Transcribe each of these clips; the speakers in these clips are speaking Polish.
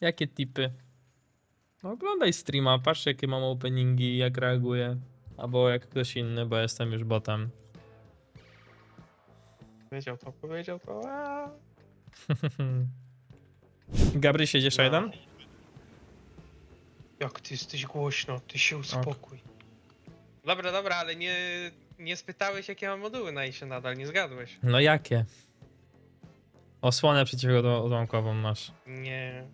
Jakie tipy? No oglądaj streama, patrz jakie mam openingi, jak reaguję. Albo jak ktoś inny, bo jestem już botem. Powiedział to, powiedział to. aaa. Gabry, siedziesz No. jeden? Jak ty jesteś głośno, ty się uspokój. Dobra, dobra, ale nie, nie spytałeś jakie mam moduły na isie nadal, nie zgadłeś. No jakie? Osłonę przeciwodłamkową masz. Nie.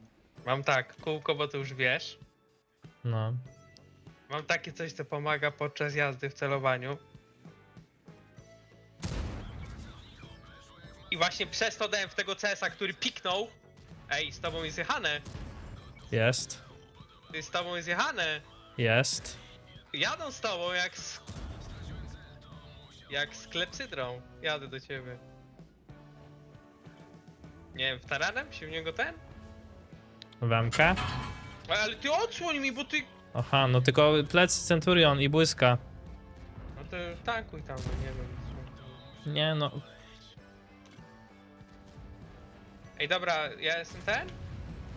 Mam tak, kółko, bo to już wiesz. No. Mam takie coś, co pomaga podczas jazdy w celowaniu. I właśnie przez to dałem w tego CS-a, który piknął. Ej, z tobą jest jechane. Jest. Ty z tobą jest jechane. Jest. Jadą z tobą jak z... Jak z klepsydrą. Jadę do ciebie. Nie wiem, w taranem się w niego ten? Wemkę. Ale ty odsłoń mi, bo ty... Aha, no tylko plecy Centurion i błyska. No to tankuj tam, no nie wiem. Nie no. Ej, dobra, ja jestem ten?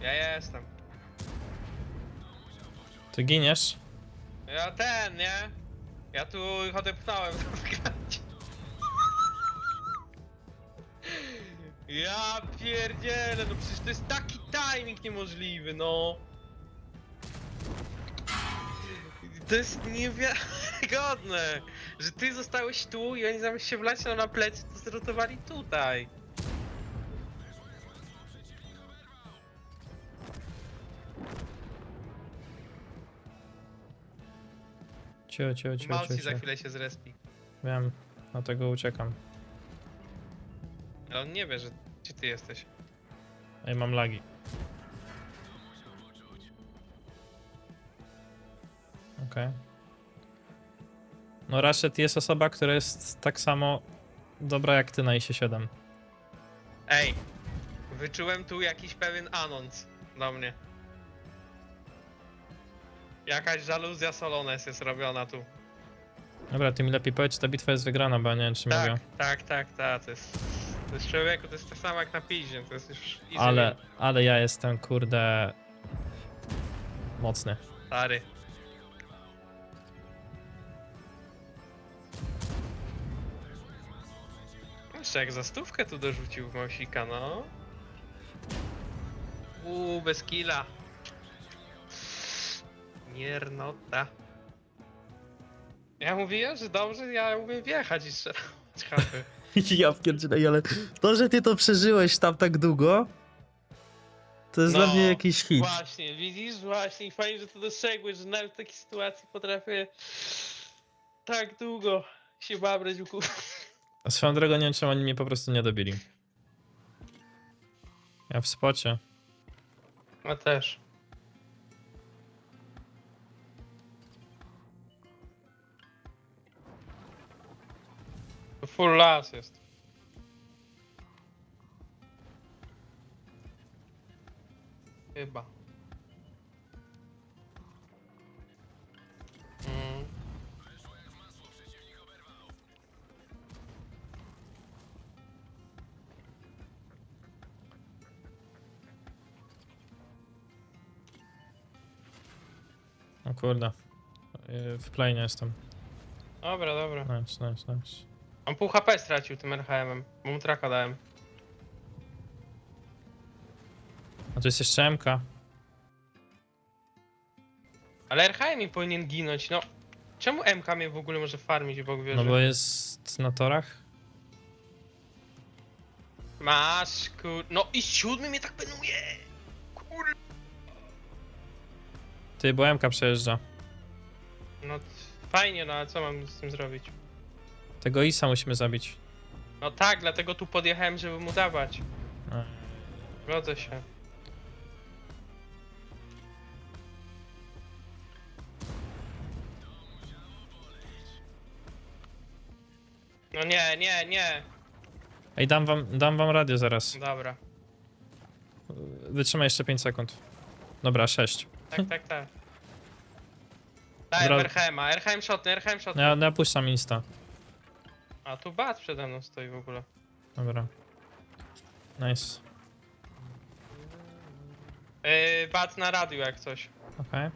Ja jestem. Ty giniesz? Ja ten, nie? Ja tu ich odepchnąłem. Ja pierdzielę, no przecież to jest taki timing niemożliwy, no. To jest niewiarygodne, że ty zostałeś tu i oni zamiast się wlać na plecy, to zrotowali tutaj. Cio, cio, cio, cio, Malci za cio. chwilę się zrespi. Wiem, dlatego uciekam. Ale on nie wie, że gdzie ty jesteś. Ej, mam lagi. Okej. No Rashid jest osoba, która jest tak samo dobra jak ty na ISie 7. Ej, wyczułem tu jakiś pewien anons do mnie. Jakaś żaluzja Solones jest robiona tu. Dobra, ty mi lepiej powiedz, czy ta bitwa jest wygrana, bo ja nie wiem, czy Tak, mogę. tak, tak, tak, to jest... To jest człowieku, to jest tak samo jak na piździe, to jest już... easy Ale, ale ja jestem, kurde... Mocny. Stary. Jeszcze jak za stówkę tu dorzucił Mausika, no. Uuu, bez killa. Miernota. Ja mówiłem, że dobrze, ja umiem wjechać jeszcze raz. chatę. Ja pierdzielę, ale to, że ty to przeżyłeś tam tak długo, to jest dla No, mnie jakiś hit. Właśnie, widzisz? Właśnie, fajnie, że to dostrzegłeś, że nawet w takiej sytuacji potrafię tak długo się babrać u kur... A swoją drogą nie wiem, czemu oni mnie po prostu nie dobili. Ja w spocie. Ja też. Full las jest. Chyba. Kurde. Yy, W plane jestem. Dobra, dobra. Nice, nice, nice. On pół HP stracił tym RHM-em, bo mu traka dałem. A to jest jeszcze MK. Ale RHM mi powinien ginąć, no. Czemu MK mnie w ogóle może farmić w ogóle? No bo jest na torach. Masz, kur... No i siódmy mnie tak penuje! Ty, bo MK przejeżdża. No fajnie, no ale co mam z tym zrobić? Tego Isa musimy zabić. No tak, dlatego tu podjechałem, żeby mu dawać. A. Rodzę się. No nie, nie, nie. Ej, dam wam, dam wam radio zaraz. Dobra. Wytrzymaj jeszcze 5 sekund. Dobra, 6. Tak, tak, tak. Daj, Dobra. RHM-a, RHM shotny, RHM shotny. Ja, ja puszczam insta. A tu bat przede mną stoi w ogóle. Dobra. Nice. Yy, bat na radiu jak coś. Okej.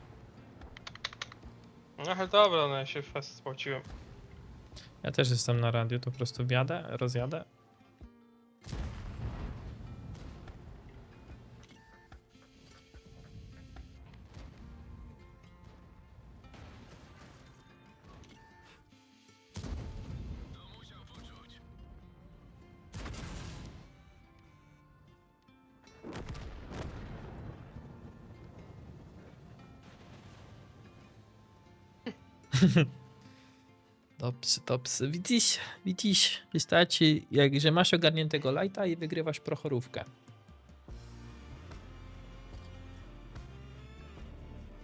No ale dobra, no ja się fest spłaciłem. Ja też jestem na radiu, to po prostu wjadę, rozjadę. Dobrze, dobrze. Widzisz, widzisz, wystarczy, jak, że masz ogarniętego lighta i wygrywasz prochorówkę.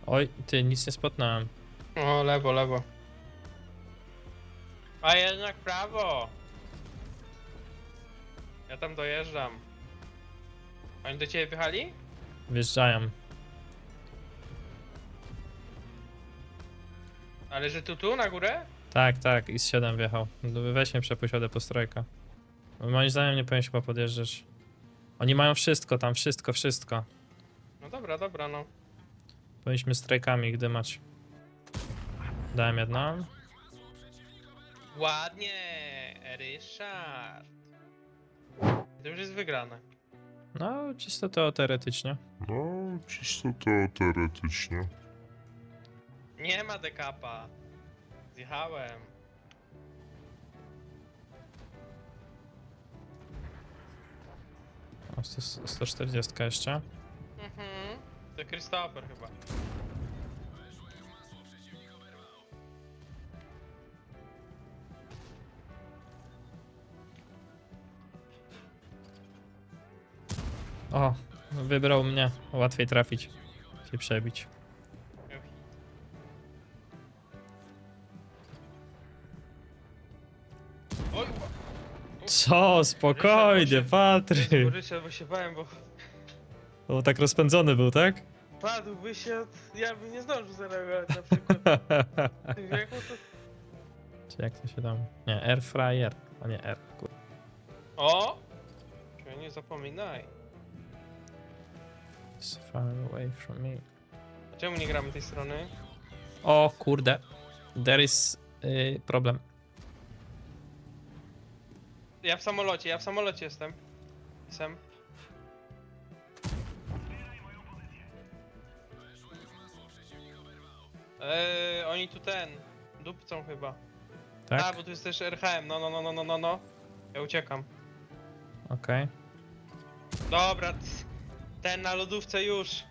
Oj, ty, nic nie spotnąłem. O, lewo, lewo. A jednak prawo! Ja tam dojeżdżam. Oni do ciebie wjechali? Wjeżdżają. Ale że tu, tu, na górę? Tak, tak, i z 7 wjechał. Weź mnie przepuść po strajka. Moim zdaniem nie powinien chyba podjeżdżać. Oni mają wszystko tam, wszystko, wszystko. No dobra, dobra, no. Powinniśmy strajkami ich dymać. Dałem jedną. Ładnie, Ryszard. To już jest wygrane. No, czysto to teoretycznie. No, czysto teoretycznie. Nie ma dekapa. Zjechałem. O, 100, 140 jeszcze. Mhm. To Christopher chyba. O, wybrał mnie. Łatwiej trafić. Się przebić. Co? Spokojnie, Patryk. Ryszard, bo się bałem, bo O, tak rozpędzony był, tak? padłby się, od- ja bym nie zdążył zareagować na przykład. Wieku to... Czy jak to się tam... Nie, air fryer, a nie air. Kur... O! Czekaj, Nie zapominaj. It's far away from me. A czemu nie gramy tej strony? O kurde. There is y, problem. Ja w samolocie, ja w samolocie jestem. Jestem. Eee, oni tu ten. Dupcą chyba. Tak? A, bo tu jest też RHM. No, no, no, no, no, no, no. Ja uciekam. Okej. Dobra, c- ten na lodówce już.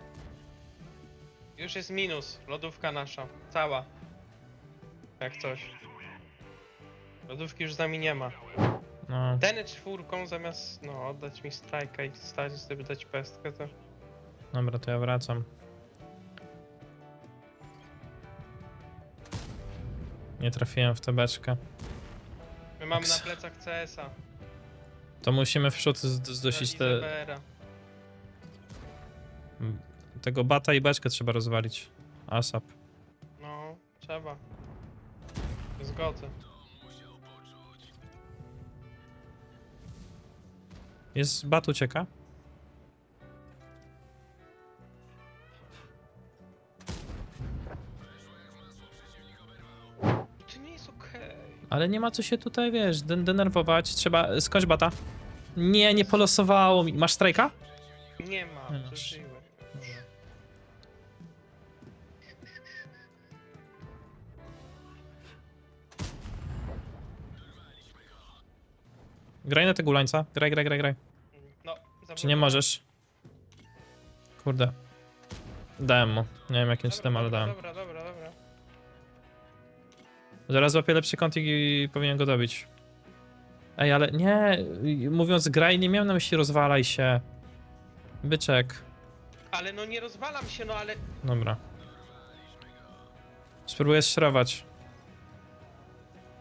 Już jest minus. Lodówka nasza. Cała. Jak coś. Lodówki już z nami nie ma. No, Ten czwórką zamiast no oddać mi strajka i stać sobie dać pestkę to. dobra, to ja wracam. Nie trafiłem w tę beczkę. My mamy na Ks- plecach CS-a. To musimy w przód z- zdosić te, Izabera. tego bata i beczkę trzeba rozwalić. ASAP. No, trzeba. Zgodzę. Jest bat ucieka? Czy nie jest okej? Ale nie ma co się tutaj, wiesz, den denerwować. Trzeba... Skończ bata. Nie, nie polosowało mi. Masz strajka? Nie ma, Nie masz. przeżyłem. Graj na tego ulańca. Graj, graj, graj, graj. No, Czy nie możesz? Kurde. Dałem mu. Nie wiem jakim systemem, ale dałem. Dobra, dobra, dobra. Zaraz złapię lepszy kąt i powinien go dobić. Ej, ale nie, mówiąc graj, nie miałem na myśli rozwalaj się. Byczek. Ale no nie rozwalam się, no ale... Dobra. Spróbuję strzrować.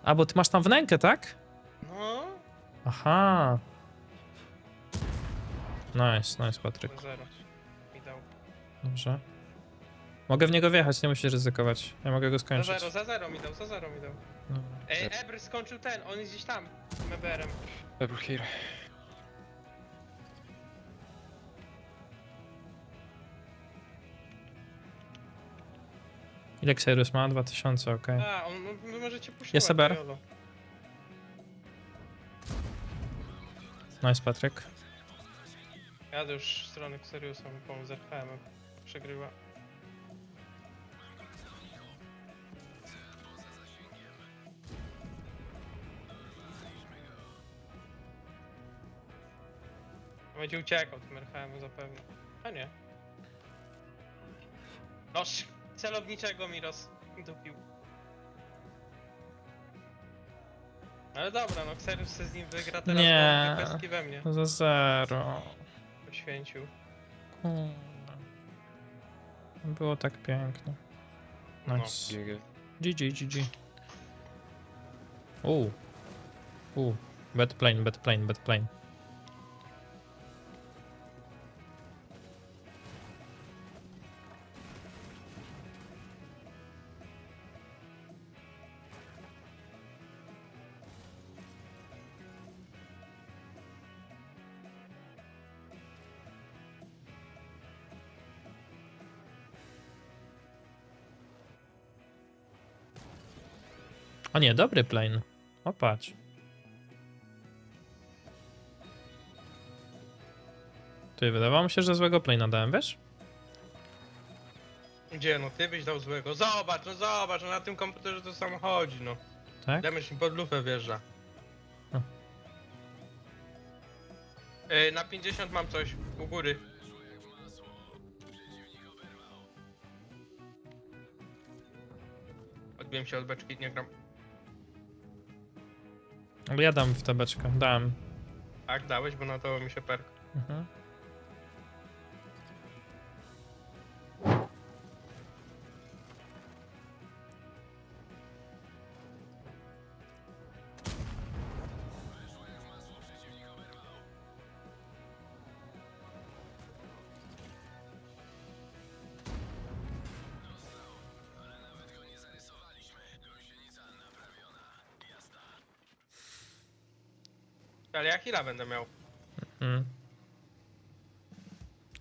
A, bo ty masz tam wnękę, tak? No... Aha. Nice, nice, Patryk. To zero. Mi dał. Dobrze. Mogę w niego wjechać, nie musisz ryzykować. Ja mogę go Za skończyć. zero, za zero mi dał, za zero mi dał. Dobra. Ej, Ebr skończył ten, on jest gdzieś tam. Z tym EBR-em. Ever here. Ile Xerius ma? 2000, okej. A, on, no, wy możecie puszczać. Jest Eber. jolo. Nice, Patryk. Jadę już w stronę Xeriusa, mi pomóc z. Przegrywa. Będzie uciekał tym RHM zapewne. A nie. Noż, celowniczego mi rozdupił. Ale dobra, no Xerius se z nim wygra teraz, Nie. bo kwestki we mnie Za zero. poświęcił. Kurde. Było tak pięknie. Nice. GG, GG. Uuu. Uuu. Bad plane, bad plane, bad plane. O nie, dobry plane. O patrz. Ty, wydawało mi się, że złego plane'a dałem, wiesz? Gdzie, no ty byś dał złego. Zobacz, no zobacz, no na tym komputerze to samo chodzi, no. Tak? Damage mi pod lufę wjeżdża. Yy, na 50 mam coś, u góry. Odbiłem się od beczki, nie gram. Ja dam w tę beczkę, dałem. Tak, dałeś, bo na to mi się perk. Mhm. Ale ja heal'a będę miał. Mm.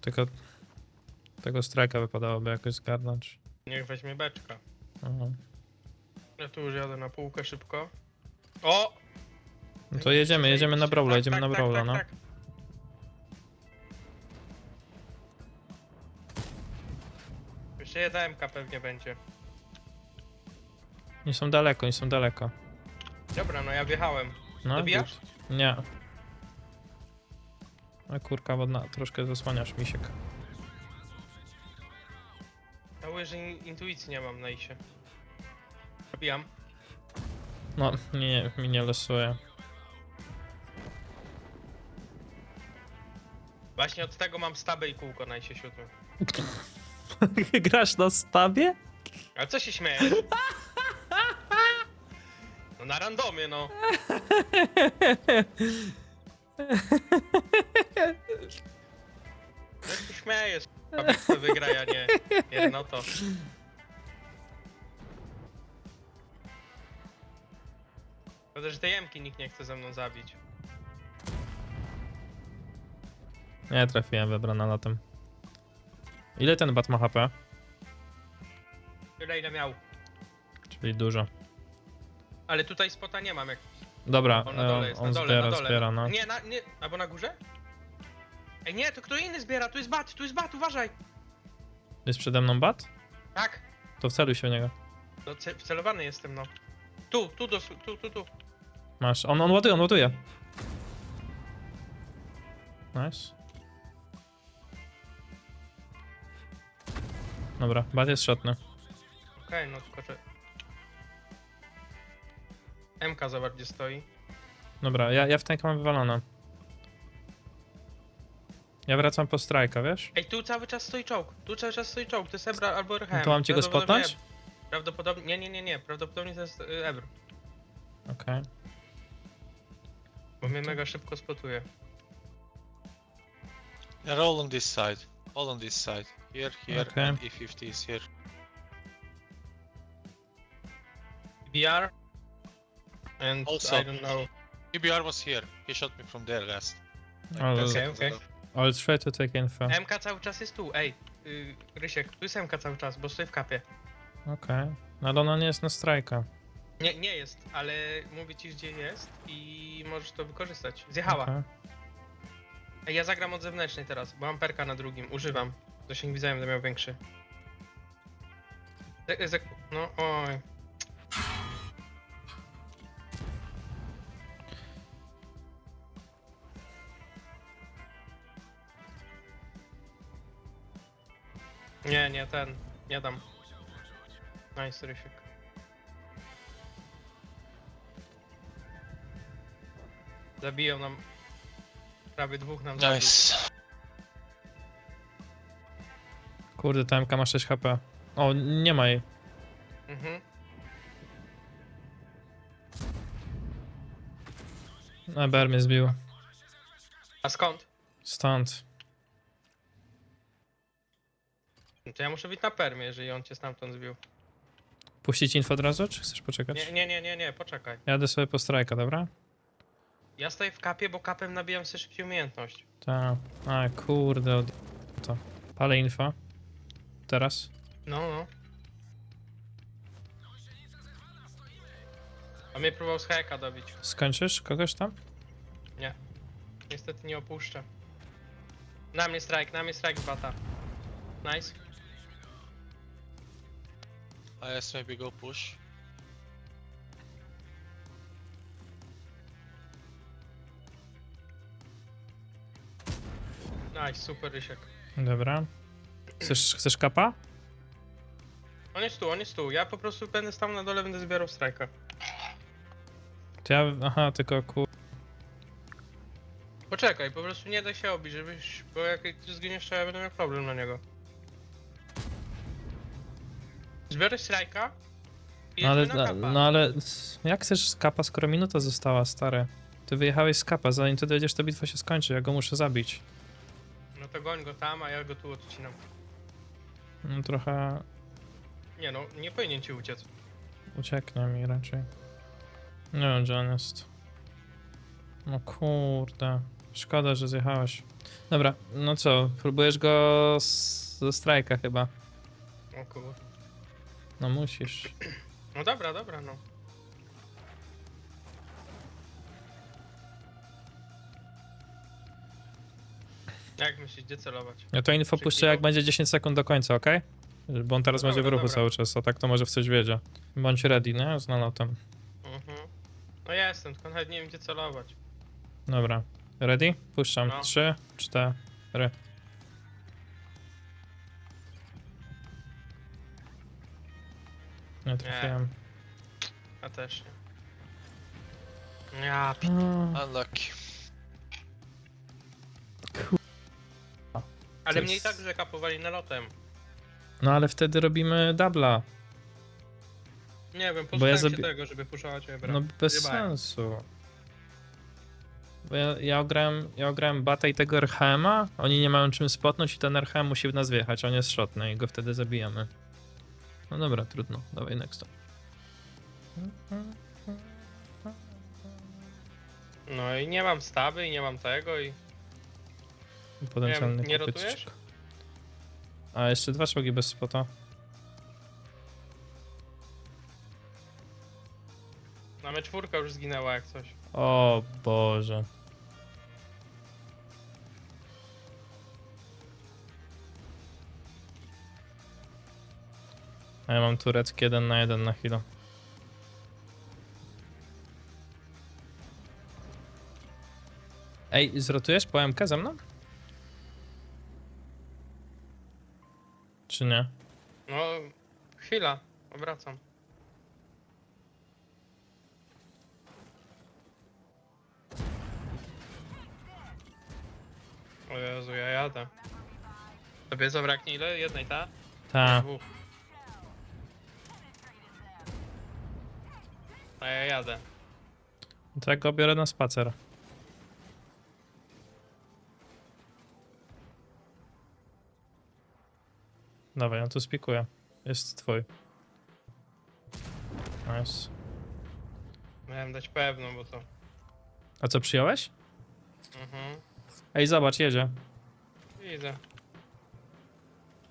Tylko tego strajka wypadałoby jakoś zgarnąć. Niech weźmie beczka. Mhm. Ja tu już jadę na półkę szybko. O! No to jedziemy, jedziemy na Brawla, Tak, jedziemy tak, na tak, Brawla, no. Jeszcze jedna MK pewnie będzie. Oni są daleko, oni są daleko. Dobra, no ja wjechałem. No, Dobijasz? git. Nie. A kurka wodna, troszkę zasłaniasz misiek. Żałuję, że in- intuicji nie mam na isie. Dobijam. No, nie, mi nie losuje. Właśnie od tego mam stabę i kółko na isie siódmym. Grasz na stabie? Ale co się śmiejesz? No na randomie, no. No się śmiejesz. Bitwę wygra, ja nie. Nie, no to. Szkoda, że tej jemki nikt nie chce ze mną zabić. Nie trafiłem wybrana na tym. Ile ten bat ma HP? Tyle ile miał. Czyli dużo. Ale tutaj spota nie mam jak. Dobra, On na dole e, jest, on na dole, zbiera, na dole. zbiera, no. Nie, na, nie, albo na górze? Ej, nie, to kto inny zbiera, tu jest bat, tu jest bat, uważaj! Jest przede mną bat? Tak, To wceluj się w niego. no ce wcelowany jestem, no. Tu, tu, dos tu, tu, tu. Masz. On, on ładuje, on ładuje. Nice. Dobra, bat jest szotny. Okej, no tylko że... MK zobacz gdzie stoi. Dobra, ja, ja w tank mam wywalone. Ja wracam po strajka, wiesz? Ej, tu cały czas stoi czołg, tu cały czas stoi czołg, to jest Ebra albo RHM. to mam ci go Prawdopodobnie spotnąć? Ebr. Prawdopodobnie, nie, nie, nie, nie, prawdopodobnie to jest y, Ebr, Okej. bo mnie mega szybko spotuje. They're all on this side. All on this side. Here, here, Okay. and E50 is here. BR. And Also- I don't know. EBR was here. He shot me from there last. Ale, ago. ale try to take info. MK cały czas jest tu, ej. Y, Rysiek, tu jest MK cały czas, bo stoi w kapie. Okej. No ale ona nie jest na strajka. Nie, nie jest, ale mówię ci gdzie jest i możesz to wykorzystać. Zjechała. Okej. Ej, Ja zagram od zewnętrznej teraz, bo mam perka na drugim, używam. Zasięg widzenia będę miał większy. Ze- ze- No, oj. Nie, nie, ten. Nie dam. Nice, Rysiek. Zabiją nam... Prawie dwóch nam zabił. Nice. Kurde, ta MK ma 6 HP. O, nie ma jej. Mhm. EBR mnie zbił. A skąd? Stąd. No To ja muszę być na permie, jeżeli on cię stamtąd zbił. Puścić info od razu, czy chcesz poczekać? Nie, nie, nie, nie, nie, poczekaj. Jadę sobie po strajka, dobra? Ja stoję w kapie, bo kapem nabijam sobie szybciej umiejętność. Tak. A, kurde, od... to. Palę info. Teraz. No, no. A mnie próbował z heka dobić. Skończysz kogoś tam? Niestety nie opuszczę. Na mnie strike, na mnie strike bata. Nice. IS maybe go push. Nice, super Rysiek. Dobra. Chcesz, chcesz kapa? On jest tu, on jest tu. Ja po prostu będę stał na dole, będę zbierał strajka. To ja... Aha, tylko ku... Poczekaj, po prostu nie daj się obić, żebyś... Bo jak ty zginiesz, to ja będę miał problem na niego. Zbiorę strajka i No ale, jedziemy na no, kapa. no ale... Jak chcesz kapa, skoro minuta została, stary? Ty wyjechałeś z kapa, zanim ty dojedziesz, to bitwa się skończy, ja go muszę zabić. No to goń go tam, a ja go tu odcinam. No trochę Nie no, nie powinien ci uciec. ucieknie mi raczej. Nie wiem, gdzie on jest. No kurde. Szkoda, że zjechałeś. Dobra, no co, próbujesz go z, ze strajka chyba. O kur... No musisz. No dobra, dobra, no. Jak myślisz, gdzie celować? Ja to info Czy puszczę jak kilo? będzie 10 sekund do końca, ok? Bo on teraz No będzie w dobra, ruchu dobra. cały czas, a tak to może w coś wiedzie. Bądź ready, nie? Z nalotem. Mhm. No ja jestem, tylko nawet nie wiem gdzie celować. Dobra. Ready? Puszczam. No. 3, 4. Nie trafiłem. Ja też nie. Ja. A, Unlucky. Ale mnie i tak zakapowali nalotem. No ale wtedy robimy dubla. Nie wiem, ja posłuchałem się zabi- tego, żeby puszować Ebra. No bez Zjebałem. sensu. Bo ja, ja ograłem, ja ograłem Bata i tego RHM-a, oni nie mają czym spotnąć i ten RHM musi w nas wjechać, on jest shotny i go wtedy zabijamy. No dobra, trudno, dawaj next. No i nie mam staby i nie mam tego i... Potencjalny nie kupiec. rotujesz? A jeszcze dwa czołgi bez spota. Mamy czwórka już zginęła jak coś. O Boże. A ja mam turecki 1 na 1 na chwilę. Ej, zrotujesz po MK ze mną? Czy nie? No, chwila, obracam. O Jezu, ja jadę. Tobie zabraknie ile? Jednej, ta? Ta. Dwóch. A ja jadę. To ja go biorę na spacer. Dawaj, ja tu spikuję. Jest twój. Nice. Miałem dać pewną, bo to... A co, przyjąłeś? Mhm. Ej, zobacz, jedzie. Widzę.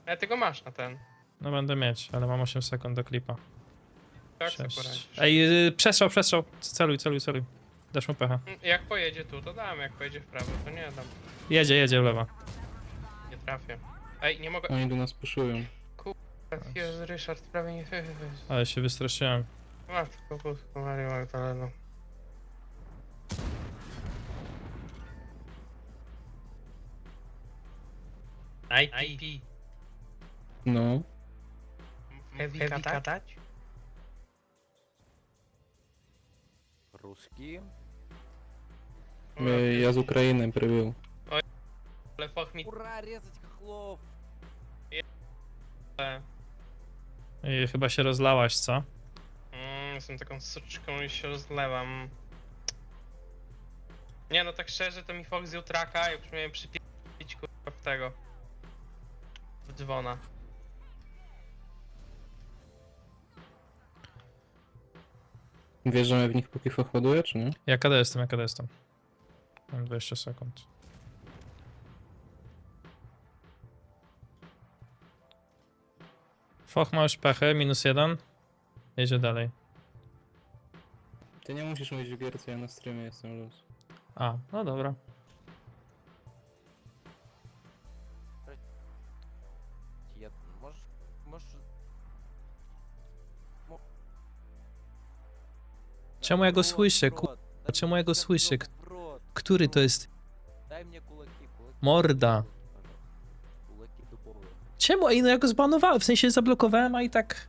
Ale ty go masz na ten. No będę mieć, ale mam 8 sekund do klipa. Tak poradzisz. Ej, yy, przestrzał, przestrzał. Celuj, celuj, celuj. Dasz mu pecha. Mm, Jak pojedzie tu, to dam, jak pojedzie w prawo, to nie dam. Jedzie, jedzie w lewo. Nie trafię. Ej, nie mogę. Oni do nas puszują. Jezu, Ryszard, prawie nie... Ale się wystraszyłem. Matko, Bosko, Mario Magdaleno. IP. No. Heavy, heavy katać? Русские? Е, Я з України привів. Ale foch mi... Ура, резать хохлов! I chyba się rozlałaś, co? Mm, jestem taką suczką i się rozlewam. Nie no, tak szczerze, to mi Fox zjął traka i już miałem przypić kurwa w tego. W dzwona. Wierzymy w nich póki pochoduje, czy nie? Ja KD jestem, ja KD jestem. Mam 20 sekund. Foch ma już pechę, minus jeden. Jedzie dalej. Ty nie musisz mówić w gierce, ja na streamie jestem luz. A, no dobra. Ja, możesz, możesz Czemu ja go słyszę? Ku... Czemu ja go słyszę? Który to jest? Morda. Czemu? Ej, no ja go zbanowałem, w sensie zablokowałem, a i tak...